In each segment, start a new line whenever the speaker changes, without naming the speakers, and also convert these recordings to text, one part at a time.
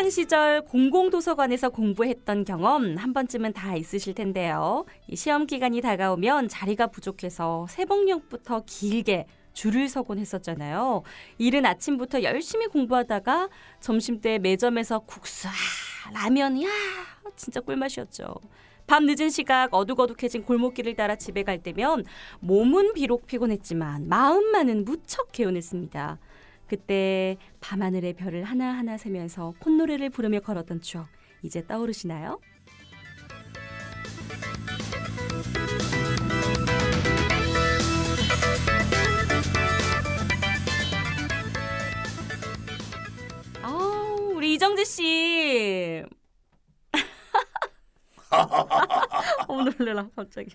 학창 시절 공공 도서관에서 공부했던 경험 한 번쯤은 다 있으실 텐데요. 시험 기간이 다가오면 자리가 부족해서 새벽녘부터 길게 줄을 서곤 했었잖아요. 이른 아침부터 열심히 공부하다가 점심 때 매점에서 국수, 아, 라면, 야 진짜 꿀맛이었죠. 밤 늦은 시각 어둑어둑해진 골목길을 따라 집에 갈 때면 몸은 비록 피곤했지만 마음만은 무척 개운했습니다. 그때 밤하늘의 별을 하나하나 세면서 콧노래를 부르며 걸었던 추억 이제 떠오르시나요? 아우 우리 이정재 씨. 어머 놀래라 갑자기.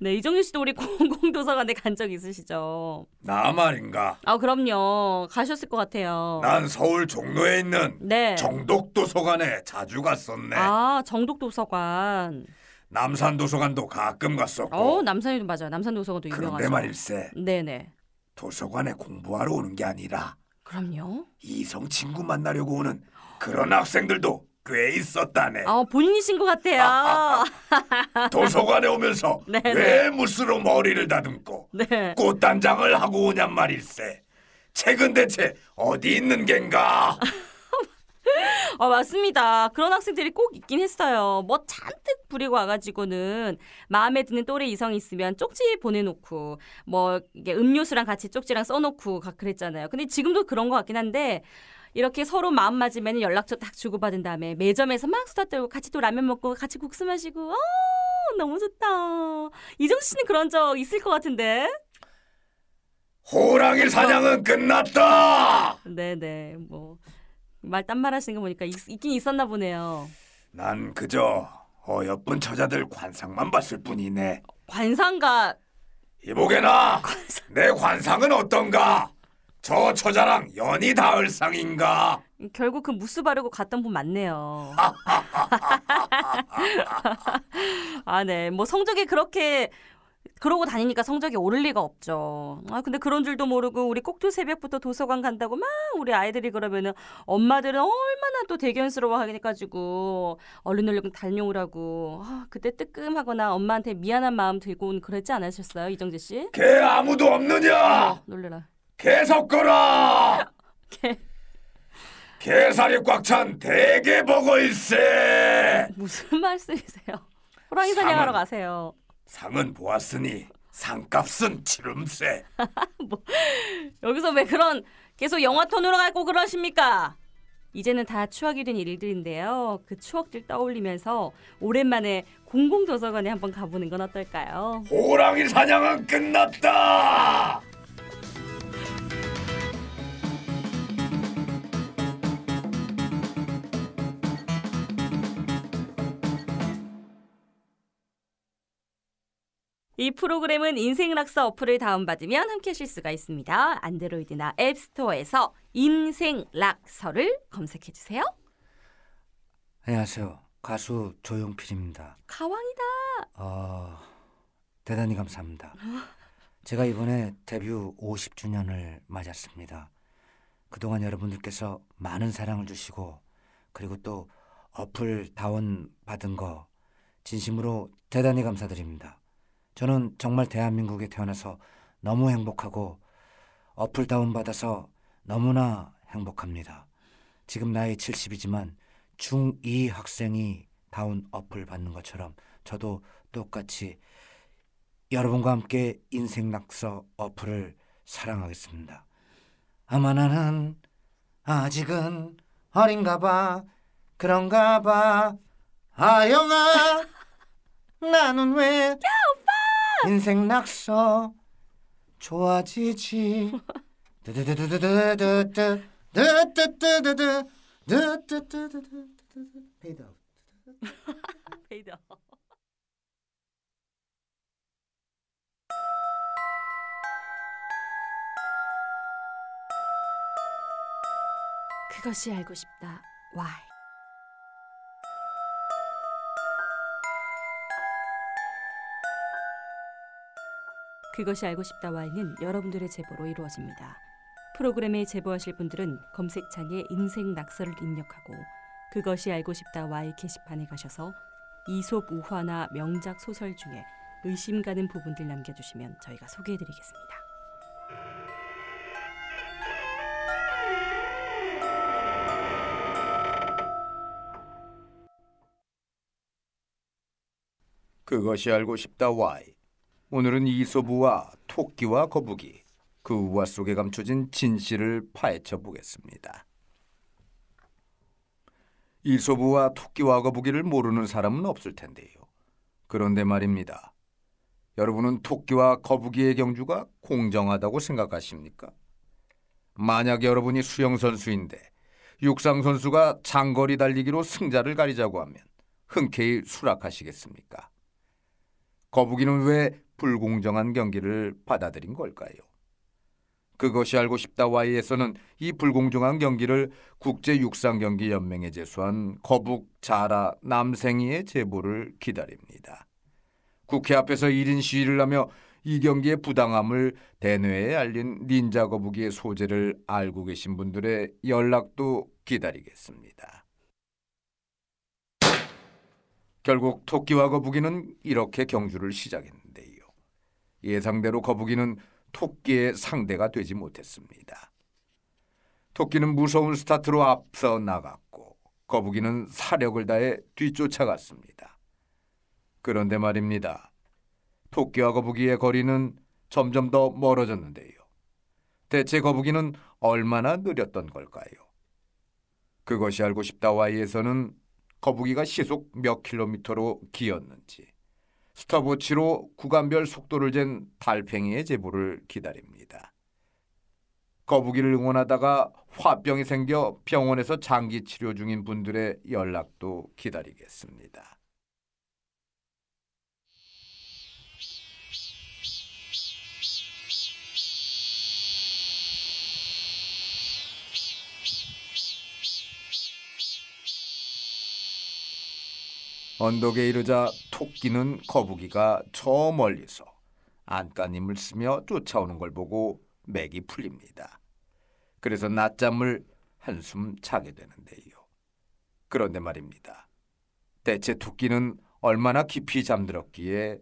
네 이정재 씨도 우리 공공도서관에 간 적 있으시죠?
나 말인가?
아 그럼요 가셨을 것 같아요.
난 서울 종로에 있는
네.
정독도서관에 자주 갔었네.
아 정독도서관.
남산도서관도 가끔 갔었고.
어 남산에도 맞아요. 남산도서관도
그런데
유명하죠.
말일세
네네.
도서관에 공부하러 오는 게 아니라
그럼요.
이성 친구 만나려고 오는 그런 학생들도 꽤 있었다네.
아 본인이신 것 같아요.
도서관에 오면서
네네.
왜 무스로 머리를 다듬고
네.
꽃단장을 하고 오냔 말일세. 책은 대체 어디 있는 겐가?
아 맞습니다. 그런 학생들이 꼭 있긴 했어요. 뭐 잔뜩 부리고 와가지고는 마음에 드는 또래 이성이 있으면 쪽지 보내놓고 뭐 이게 음료수랑 같이 쪽지랑 써놓고 가 그랬잖아요. 근데 지금도 그런 것 같긴 한데 이렇게 서로 마음 맞으면 연락처 딱 주고받은 다음에 매점에서 막 수다 떨고 같이 또 라면 먹고 같이 국수 마시고 어 너무 좋다. 이정 씨는 그런 적 있을 것 같은데.
호랑이 사냥은 끝났다.
네네 뭐 말 딴말 하시는 거 보니까 있, 있긴 있었나 보네요.
난 그저 어여쁜 처자들 관상만 봤을 뿐이네.
관상가
이보게나 내 관상은 어떤가? 저 처자랑 연이 닿을 상인가?
결국 그 무스 바르고 갔던 분 맞네요. 아, 네. 뭐 성적이 그렇게 그러고 다니니까 성적이 오를 리가 없죠. 아, 근데 그런 줄도 모르고 우리 꼭두 새벽부터 도서관 간다고 막 우리 아이들이 그러면은 엄마들은 얼마나 또 대견스러워 해가지고 얼른 얼른 다녀오라고. 아, 그때 뜨끔하거나 엄마한테 미안한 마음 들고 그랬지 않으셨어요, 이정재 씨?
개 아무도 없느냐?
어, 놀래라.
개 섞어라!
개.
개살이 꽉 찬 대게버거일세!
무슨 말씀이세요? 호랑이 사냥하러 가세요.
상은 보았으니 상값은 치름세.
여기서 왜 그런 계속 영화 톤으로 갈고 그러십니까? 이제는 다 추억이 된 일들인데요. 그 추억들 떠올리면서 오랜만에 공공도서관에 한번 가보는 건 어떨까요?
호랑이 사냥은 끝났다!
이 프로그램은 인생락서 어플을 다운받으면 함께 하실 수가 있습니다. 안드로이드나 앱스토어에서 인생락서를 검색해 주세요.
안녕하세요. 가수 조용필입니다.
가왕이다.
어, 대단히 감사합니다. 제가 이번에 데뷔 50주년을 맞았습니다. 그동안 여러분들께서 많은 사랑을 주시고 그리고 또 어플 다운 받은 거 진심으로 대단히 감사드립니다. 저는 정말 대한민국에 태어나서 너무 행복하고 어플 다운 받아서 너무나 행복합니다. 지금 나이 70이지만 중2 학생이 다운 어플 받는 것처럼 저도 똑같이 여러분과 함께 인생 낙서 어플을 사랑하겠습니다. 아마 나는 아직은 어린가 봐 그런가 봐 아영아 나는 왜 인생 낙서 좋아지지 페이드 아웃
페이드 아웃 그것이 알고 싶다. Why? 그것이 알고 싶다 Why는 여러분들의 제보로 이루어집니다. 프로그램에 제보하실 분들은 검색창에 인생 낙서를 입력하고 그것이 알고 싶다 Y 게시판에 가셔서 이솝 우화나 명작 소설 중에 의심 가는 부분들 남겨주시면 저희가 소개해드리겠습니다.
그것이 알고 싶다 Y. 오늘은 이소부와 토끼와 거북이 그 우화 속에 감춰진 진실을 파헤쳐 보겠습니다. 이소부와 토끼와 거북이를 모르는 사람은 없을 텐데요. 그런데 말입니다. 여러분은 토끼와 거북이의 경주가 공정하다고 생각하십니까? 만약 여러분이 수영 선수인데 육상 선수가 장거리 달리기로 승자를 가리자고 하면 흔쾌히 수락하시겠습니까? 거북이는 왜 불공정한 경기를 받아들인 걸까요? 그것이 알고 싶다 Y에서는 이 불공정한 경기를 국제육상경기연맹에 제소한 거북 자라 남생이의 제보를 기다립니다. 국회 앞에서 1인 시위를 하며 이 경기의 부당함을 대뇌에 알린 닌자 거북이의 소재를 알고 계신 분들의 연락도 기다리겠습니다. 결국 토끼와 거북이는 이렇게 경주를 시작했는데요. 예상대로 거북이는 토끼의 상대가 되지 못했습니다. 토끼는 무서운 스타트로 앞서 나갔고 거북이는 사력을 다해 뒤쫓아갔습니다. 그런데 말입니다. 토끼와 거북이의 거리는 점점 더 멀어졌는데요. 대체 거북이는 얼마나 느렸던 걸까요? 그것이 알고 싶다 Y에서는 거북이가 시속 몇 킬로미터로 기었는지 스톱워치로 구간별 속도를 잰 달팽이의 제보를 기다립니다. 거북이를 응원하다가 화병이 생겨 병원에서 장기 치료 중인 분들의 연락도 기다리겠습니다. 언덕에 이르자 토끼는 거북이가 저 멀리서 안간힘을 쓰며 쫓아오는 걸 보고 맥이 풀립니다. 그래서 낮잠을 한숨 자게 되는데요. 그런데 말입니다. 대체 토끼는 얼마나 깊이 잠들었기에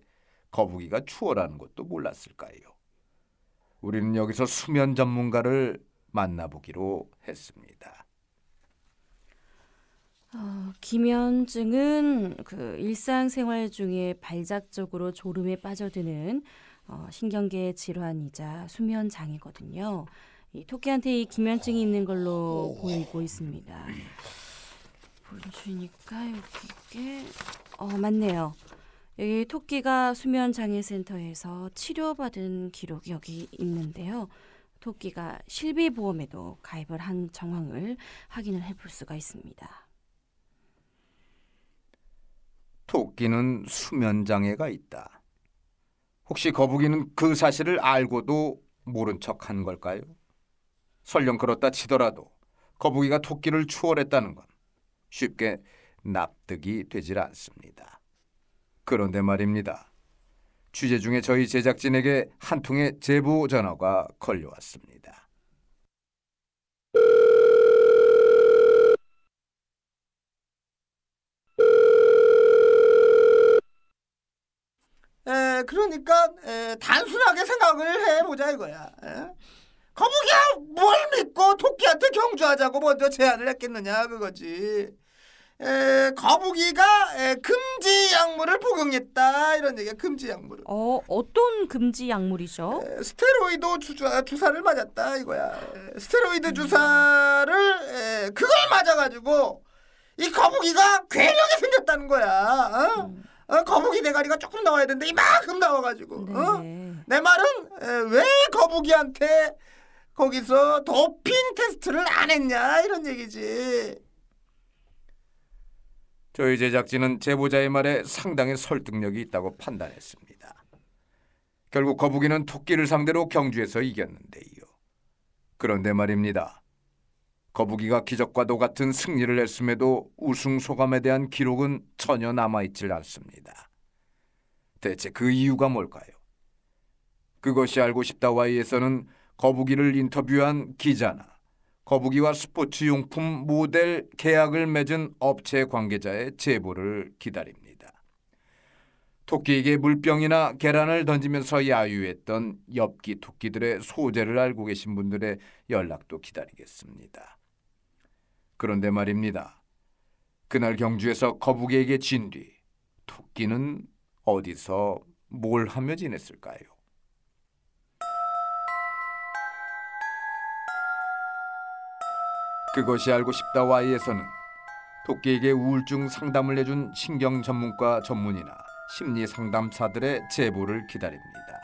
거북이가 추월하는 것도 몰랐을까요? 우리는 여기서 수면 전문가를 만나보기로 했습니다.
어, 기면증은 그 일상생활 중에 발작적으로 졸음에 빠져드는 어, 신경계 질환이자 수면 장애거든요. 이 토끼한테 이 기면증이 있는 걸로 보이고 있습니다. 보여주니까 여기 이게 어 맞네요. 여기 토끼가 수면 장애 센터에서 치료받은 기록이 여기 있는데요. 토끼가 실비 보험에도 가입을 한 정황을 확인을 해볼 수가 있습니다.
토끼는 수면 장애가 있다. 혹시 거북이는 그 사실을 알고도 모른 척 한 걸까요? 설령 그렇다 치더라도 거북이가 토끼를 추월했다는 건 쉽게 납득이 되질 않습니다. 그런데 말입니다. 취재 중에 저희 제작진에게 한 통의 제보 전화가 걸려왔습니다.
에, 그러니까 에, 단순하게 생각을 해보자 이거야. 에? 거북이야 뭘 믿고 토끼한테 경주하자고 먼저 제안을 했겠느냐 그거지. 에, 거북이가 에, 금지 약물을 복용했다 이런 얘기야 금지 약물을.
어 어떤 금지 약물이죠?
에, 스테로이드 주사, 주사를 맞았다 이거야. 에, 스테로이드 주사를 에, 그걸 맞아가지고 이 거북이가 괴력이 생겼다는 거야. 어?
음.
어, 거북이 대가리가 조금 나와야 되는데 이만큼 나와가지고. 어?
네.
내 말은 에, 왜 거북이한테 거기서 도핑 테스트를 안 했냐 이런 얘기지.
저희 제작진은 제보자의 말에 상당히 설득력이 있다고 판단했습니다. 결국 거북이는 토끼를 상대로 경주에서 이겼는데요. 그런데 말입니다. 거북이가 기적과도 같은 승리를 했음에도 우승 소감에 대한 기록은 전혀 남아있질 않습니다. 대체 그 이유가 뭘까요? 그것이 알고 싶다 Y에서는 거북이를 인터뷰한 기자나 거북이와 스포츠 용품 모델 계약을 맺은 업체 관계자의 제보를 기다립니다. 토끼에게 물병이나 계란을 던지면서 야유했던 엽기 토끼들의 소재를 알고 계신 분들의 연락도 기다리겠습니다. 그런데 말입니다. 그날 경주에서 거북이에게 진 뒤 토끼는 어디서 뭘 하며 지냈을까요? 그것이 알고 싶다 Y에서는 토끼에게 우울증 상담을 해준 신경 전문가 전문이나 심리 상담사들의 제보를 기다립니다.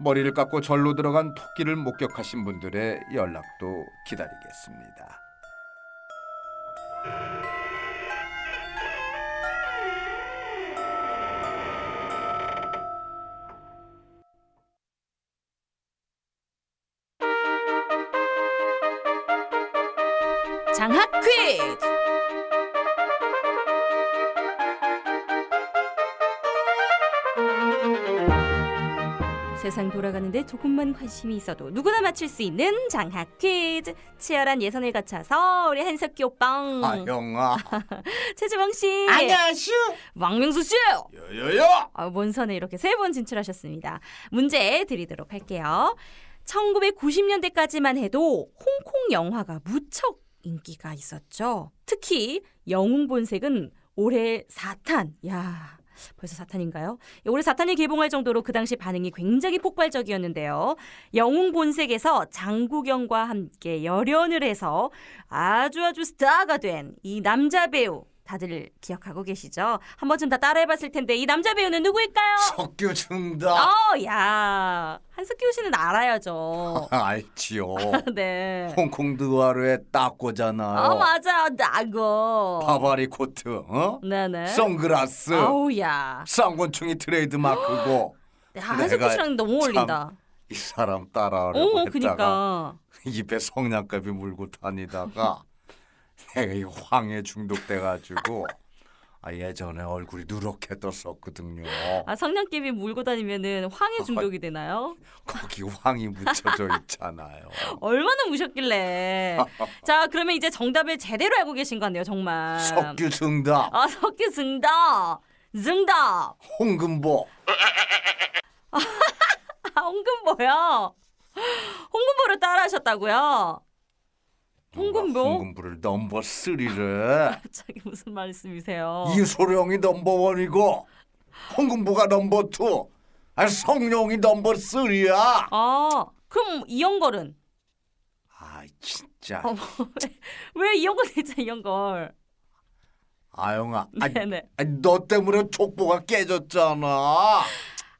머리를 깎고 절로 들어간 토끼를 목격하신 분들의 연락도 기다리겠습니다.
장학 세상 돌아가는데 조금만 관심이 있어도 누구나 맞출 수 있는 장학 퀴즈. 치열한 예선을 거쳐서 우리 한석기 오빠,
아 형아
최지봉 씨,
안녕하슈.
왕명수 씨,
여여여
아, 본선에 이렇게 세 번 진출하셨습니다. 문제 드리도록 할게요. 1990년대까지만 해도 홍콩 영화가 무척 인기가 있었죠. 특히 영웅 본색은 올해 4탄. 야, 벌써 4탄인가요? 올해 4탄이 개봉할 정도로 그 당시 반응이 굉장히 폭발적이었는데요. 영웅 본색에서 장국영과 함께 열연을 해서 아주 아주 스타가 된 이 남자 배우 다들 기억하고 계시죠? 한 번쯤 다 따라해봤을 텐데 이 남자 배우는 누구일까요?
석규 중다
어, 야 한석규 씨는 알아야죠.
알지요
네.
홍콩 드와르에 딱고잖아요
아 맞아 나고.
바바리 코트 어?
네네.
선글라스
아우야.
쌍권충이 트레이드 마크고
야, 한석규 씨랑 너무 어울린다.
이 사람 따라하려고
어,
했다가
그니까.
입에 성냥갑이 물고 다니다가 내가 이 황에 중독돼가지고 아, 예전에 얼굴이 누렇게 떴었거든요.
아 성냥개비 물고 다니면은 황해 중독이 되나요?
거기 황이 묻혀져 있잖아요.
얼마나 무셨길래. 자, 그러면 이제 정답을 제대로 알고 계신 거네요, 정말.
석규 승답,
아, 석규 승답. 승답.
홍금보,
아, 홍금보요. 홍금보를 따라하셨다고요? 홍금보?
홍금보를 넘버 3를
갑자기 무슨 말씀이세요?
이소룡이 넘버 원이고 홍금보가 넘버 2, 아 성룡이 넘버 3야.
아, 그럼 이영걸은?
아 진짜
어머, 왜, 왜 이영걸 대자 이영걸?
아영아, 아,
네네.
아, 너 때문에 족보가 깨졌잖아.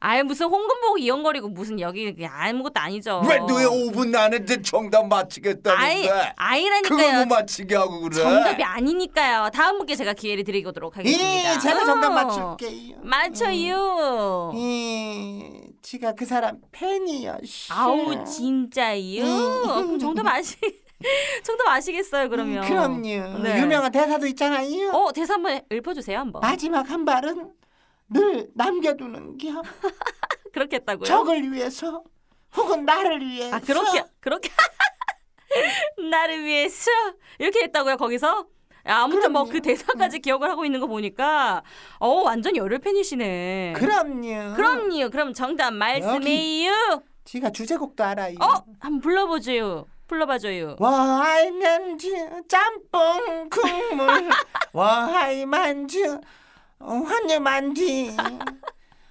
아예 무슨 홍금보 이영걸이고 무슨 여기 아무것도 아니죠.
왜 너의 5분 안에 내 정답
아이,
맞히겠다는데? 그거
아이라니까요.
못 맞히게 하고 그래.
정답이 아니니까요. 다음 분께 제가 기회를 드리도록 하겠습니다.
예, 제가 정답
어,
맞출게요.
맞춰요.
예, 지가 그 사람 팬이요. 씨.
아우 진짜요?
음.
그럼 정답 아시 정답 아시겠어요 그러면?
음, 그럼요.
네.
유명한 대사도 있잖아요.
어 대사 한번 읊어주세요 한번.
마지막 한 발은 늘 남겨두는 겨.
그렇게 했다고요?
적을 위해서 혹은 나를 위해서.
아 그렇게 그렇게 나를 위해서 이렇게 했다고요 거기서? 야, 아무튼 뭐.
그
대사까지 기억을 하고 있는 거 보니까 어 완전 열혈 팬이시네.
그럼요.
그럼요. 그럼 정답 말씀해요.
지가 주제곡도 알아요.
어 한번 불러보줘요. 불러봐줘요.
와이만주 짬뽕 국물 와이만주 어, 환유만두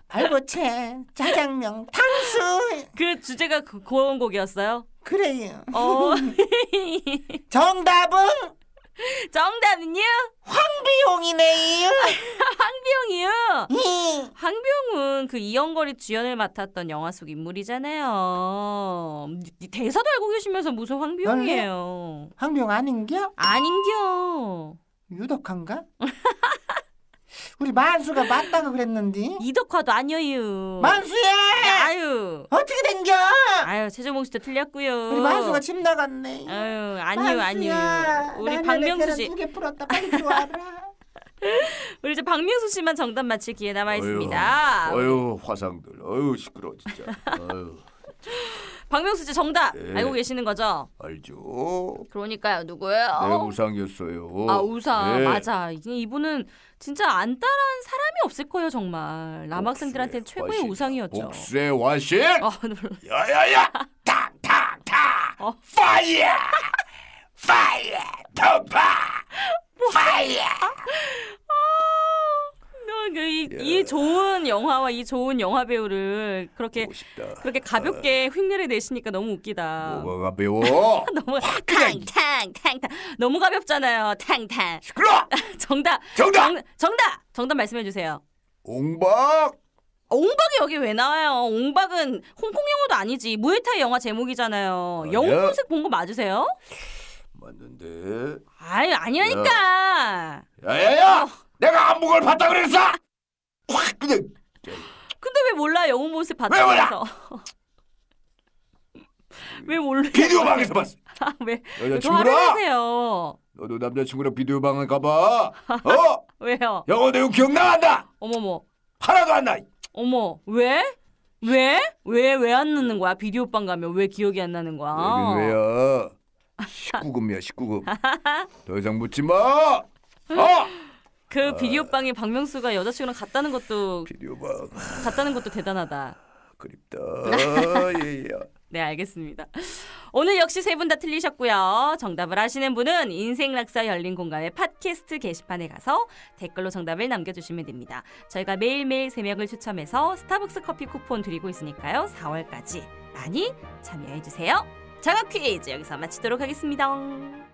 발보채 짜장면 탕수
그 주제가 그 고원 곡이었어요.
그래요.
어
정답은
정답은요
황비용이네요.
황비용이요.
이,
황비용은 그 이영걸이 주연을 맡았던 영화 속 인물이잖아요. 니- 대사도 알고 계시면서 무슨 황비용이에요?
황비용 아닌겨?
아닌겨.
유독한가? 우리 만수가 맞다고 그랬는데
이덕화도 아니에요.
만수야
아유.
어떻게 된겨?
아유 최종봉 씨도 틀렸고요.
우리 만수가 집 나갔네.
아유 아니요 아니요. 우리 박명수 씨
두개 풀었다 빨리 들어와라.
우리 이제 박명수 씨만 정답 맞힐 기회 남아 있습니다.
어휴 화상들. 어휴 시끄러 진짜. 어휴.
박명수 씨 정답
네.
알고 계시는 거죠?
알죠?
그러니까요. 누구예요?
내 우상이었어요.
아 우사
네.
맞아. 이- 이분은 진짜 안 따라한 사람이 없을 거예요 정말. 남학생들한테 최고의
와신.
우상이었죠.
옥수의 와신. 야야야! 탁탁탁! 파이어! 덤파! 파이어!
너 그 이,
야.
이 이 좋은 영화 배우를 그렇게. 그렇게 가볍게 흉내를 내시니까 너무 웃기다.
뭐가 가벼워?
너무 탕탕탕탕 너무 가볍잖아요. 탕탕.
시끄러!
정답.
정답!
정, 정답. 정답 말씀해 주세요.
옹박!
옹박이 여기 왜 나와요? 옹박은 홍콩 영화도 아니지. 무에타이 영화 제목이잖아요.
아니야.
영웅색 본 거 맞으세요?
맞는데.
아유 아니라니까.
야야야! 내가 안목을 봤다 그랬어! 확 그냥
근데 왜 몰라 영웅 모습? 봤다면서? 왜 몰라?
비디오 방에서 봤어.
왜? 왜
여자친구랑
내세요?
너도 남자친구랑 비디오 방을 가봐. 어?
왜요?
영어 내용 기억나?
어머머.
하나도 안 나.
어머 왜? 왜? 왜 왜 안 넣는 거야? 비디오 방 가면 왜 기억이 안 나는 거야?
왜야? 19금이야 19금. 더 이상 묻지 마. 어?
그 비디오방에 박명수가 여자친구랑 갔다는 것도
비디오 방
갔다는 것도 대단하다.
그립다. 예 예.
네, 알겠습니다. 오늘 역시 세 분 다 틀리셨고요. 정답을 아시는 분은 인생 락사 열린 공간의 팟캐스트 게시판에 가서 댓글로 정답을 남겨주시면 됩니다. 저희가 매일매일 세명을 추첨해서 스타벅스 커피 쿠폰 드리고 있으니까요. 4월까지 많이 참여해주세요. 장학 퀴즈 여기서 마치도록 하겠습니다.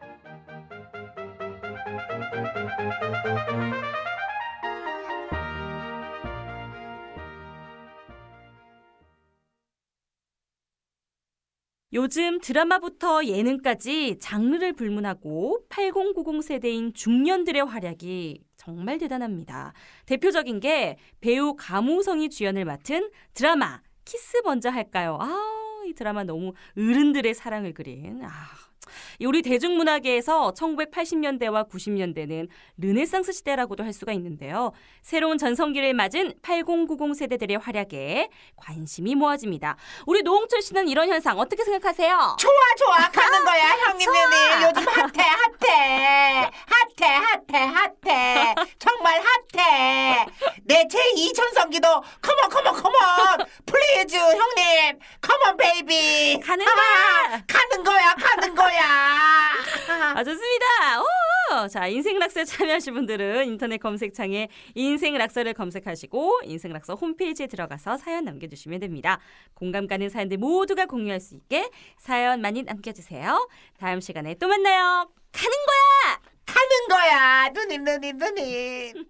요즘 드라마부터 예능까지 장르를 불문하고 8090 세대인 중년들의 활약이 정말 대단합니다. 대표적인 게 배우 가무성이 주연을 맡은 드라마 키스 먼저 할까요? 아, 이 드라마 너무 어른들의 사랑을 그린 아, 이 우리 대중문화계에서 1980년대와 90년대는 르네상스 시대라고도 할 수가 있는데요. 새로운 전성기를 맞은 8090 세대들의 활약에 관심이 모아집니다. 우리 노홍철 씨는 이런 현상 어떻게 생각하세요?
좋아 좋아. 가는 거야 형님. 누님 요즘 핫해 핫해. 핫해 핫해 핫해. 정말 핫해. 내 제2 전성기도 컴온 컴온 컴온. 플리즈 형님. 컴온 베이비
가는 거야.
거야
아 좋습니다. 오! 자 인생 락서에 참여하실 분들은 인터넷 검색창에 인생 락서를 검색하시고 인생 락서 홈페이지에 들어가서 사연 남겨주시면 됩니다. 공감 가는 사연들 모두가 공유할 수 있게 사연 많이 남겨주세요. 다음 시간에 또 만나요. 가는 거야.
가는 거야 누님 누님 누님